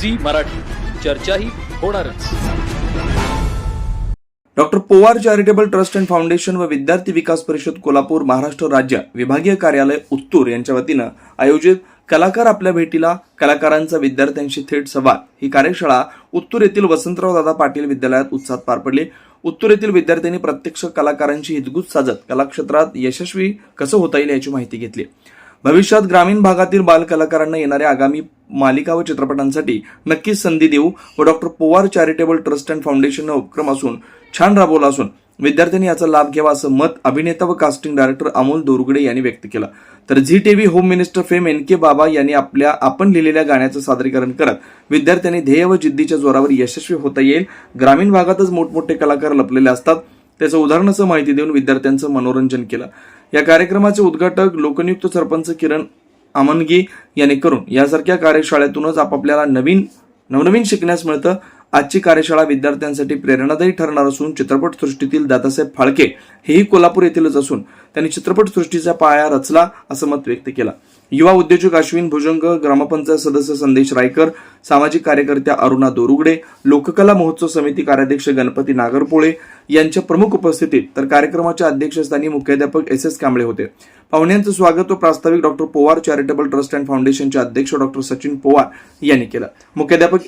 Zee Marathi. चर्चाही होणारच. Doctor Powar charitable trust and foundation व विद्यार्थी विकास परिषद कोल्हापूर महाराष्ट्र राज्य विभागीय कार्यालय उत्तूर यांच्या वतीनं आयोजित कलाकार आपल्या भेटीला कलाकारांचा विद्यार्थ्यांशी थेट संवाद. ही कार्यशाळा उत्तूर येथील वसंतराव दादा पाटील विद्यालयात उत्साहात पार पडली. उत्तूर येथील विद्यार्थ्यांनी प्रत्यक्ष कलाकारांची हितगुज साजत कलाक्षेत्रात यशस्वी कसं होता येईल याची माहिती घेतली. भविष्यात ग्रामीण भागातील बालकलाकारांना येणाऱ्या आगामी मालिका व चित्रपटांसाठी नक्कीच संधी देऊ व doctor Powar charitable trust and foundation उपक्रम असून छान राबवला असून विद्यार्थ्यांनी याचा लाभ घ्यावा असं मत अभिनेता व कास्टिंग डायरेक्टर अमोल दोरगडे यांनी व्यक्त केलं. तर Zee TV home minister fame N K Baba यांनी आपल्या आपण लिहिलेल्या गाण्याचं सादरीकरण करत विद्यार्थ्यांनी ध्येय व जिद्दीच्या जोरावर यशस्वी होता येईल. ग्रामीण भागातच मोठमोठे कलाकार लपलेले असतात. त्याचं उदाहरणाचं माहिती देऊन विद्यार्थ्यांचं मनोरंजन केलं. या कार्यक्रमाचे उद्घाटक लोकनियुक्त सरपंच किरण आमनगी यांनी करून यासारख्या कार्यशाळेतूनच आपापल्याला नवीन नवनवीन शिकण्यास मिळतं. आजची कार्यशाळा विद्यार्थ्यांसाठी प्रेरणादायी ठरणार असून चित्रपटसृष्टीतील दादासाहेब फाळके हेही कोल्हापूर येथीलच असून त्यांनी चित्रपटसृष्टीचा पाया रचला असं मत व्यक्त केलं. युवा उद्योजक अश्विन भुजंग ग्रामपंचायत सदस्य संदेश रायकर सामाजिक कार्यकर्त्या अरुणा दोरुगडे लोककला महोत्सव समिती कार्याध्यक्ष गणपती नागरपोळे यांच्या प्रमुख उपस्थितीत तर कार्यक्रमाच्या अध्यक्षस्थानी मुख्याध्यापक एस एस कांबळे होते. पाहुण्यांचं स्वागत व प्रास्ताविक doctor Powar charitable trust and फाउंडेशनचे अध्यक्ष डॉक्टर सचिन पोवार यांनी केलं. मुख्याध्यापक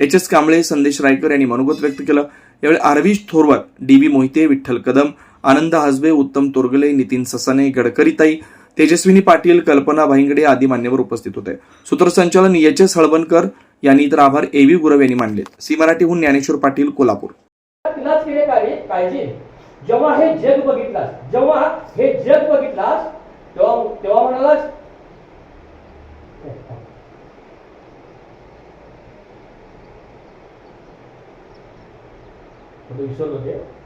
एच एस कांबळे संदेश रायकर यांनी मनोगत व्यक्त केलं. यावेळी आरवीश थोरवत डी व्ही मोहिते विठ्ठल कदम आनंद हासबे उत्तम तोरगले नितीन ससाने गडकरीताई तेजस्विनी पाटील कल्पना भाईंगडे आदी मान्यवर उपस्थित होते. सूत्रसंचालन एच एस हळवणकर यांनी तर आभार एव्ही गुरव यांनी मानले सी मराठीहून ज्ञानेश्वर पाटील कोल्हापूर. जेव्हा हे जग बघितलास जेव्हा हे जग बघितलास तेव्हा तेव्हा म्हणालास विसरलो ते.